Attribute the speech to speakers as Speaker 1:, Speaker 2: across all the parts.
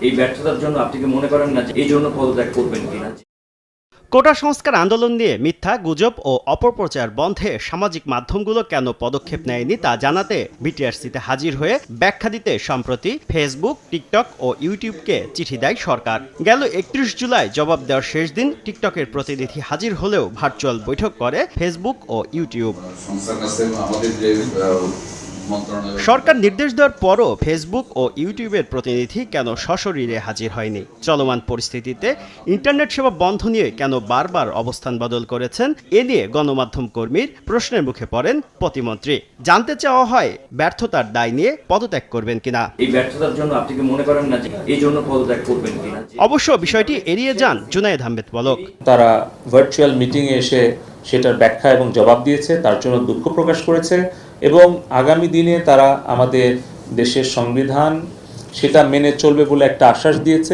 Speaker 1: এই ব্যর্থতার জন্য আপনি কি মনে করেন না যে এই জন্য পদত্যাগ করবেন কিনা?
Speaker 2: কোটা সংস্কার আন্দোলন নিয়ে মিথ্যা গুজব ও অপপ্রচার বন্ধে সামাজিক মাধ্যমগুলো কেন পদক্ষেপ নেয়নি তা জানাতে বিটিআরসিতে হাজির হয়ে ব্যাখ্যা দিতে সম্প্রতি ফেসবুক টিকটক ও ইউটিউবকে চিঠি দেয় সরকার। গেল একত্রিশ জুলাই জবাব দেওয়ার শেষ দিন টিকটকের প্রতিনিধি হাজির হলেও ভার্চুয়াল বৈঠক করে ফেসবুক ও ইউটিউব
Speaker 3: আমাদের যে
Speaker 2: সরকার নির্দেশ দেওয়ার পরও ফেসবুক ও ইউটিউবের প্রতিনিধি কেন সশরীরে হাজির হয়নি? চলমান পরিস্থিতিতে ইন্টারনেট সেবা বন্ধ নিয়ে কেন বারবার অবস্থান বদল করেছেন? এ নিয়ে গণমাধ্যম কর্মীর প্রশ্নের মুখে পড়েন প্রতিমন্ত্রী। জানতে চাওয়া হয় ব্যর্থতার দায় নিয়ে পদত্যাগ করবেন কিনা?
Speaker 1: এই ব্যর্থতার জন্য আপনি কি মনে করেন না যে এই জন্য পদত্যাগ করবেন কিনা?
Speaker 2: অবশ্য বিষয়টি এড়িয়ে যান জুনায়েদ আহমেদ পলক
Speaker 4: তারা ভার্চুয়াল মিটিংয়ে এসে সেটার ব্যাখ্যা এবং জবাব দিয়েছে তার জন্য দুঃখ প্রকাশ করেছে এবং আগামী দিনে তারা আমাদের দেশের সংবিধান সেটা মেনে চলবে বলে একটা আশ্বাস দিয়েছে।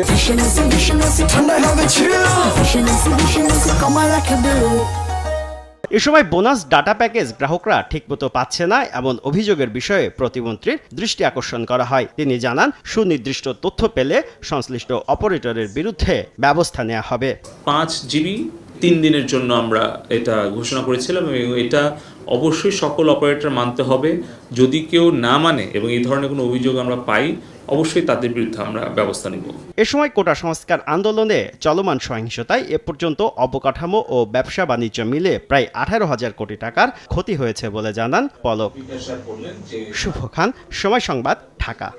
Speaker 2: এ সময় বোনাস ডাটা প্যাকেজ গ্রাহকরা ঠিকমতো পাচ্ছে না এমন অভিযোগের বিষয়ে প্রতিমন্ত্রীর দৃষ্টি আকর্ষণ করা হয়। তিনি জানান সুনির্দিষ্ট তথ্য পেলে সংশ্লিষ্ট অপারেটরের বিরুদ্ধে ব্যবস্থা নেওয়া হবে।
Speaker 4: পাঁচ জিবি তিন দিনের জন্য আমরা এটা ঘোষণা করেছিলাম এবং এটা অবশ্যই সকল অপারেটর মানতে হবে। যদি কেউ না মানে এবং এই ধরনের কোনো অভিযোগ আমরা পাই অবশ্যই তাদের বিরুদ্ধে আমরা ব্যবস্থা নিব।
Speaker 2: এ সময় কোটা সংস্কার আন্দোলনে চলমান সহিংসতায় এ পর্যন্ত অবকাঠামো ও ব্যবসা বাণিজ্য মিলে প্রায় আঠারো হাজার কোটি টাকার ক্ষতি হয়েছে বলে জানান পলক। শুভ খান সময় সংবাদ ঢাকা।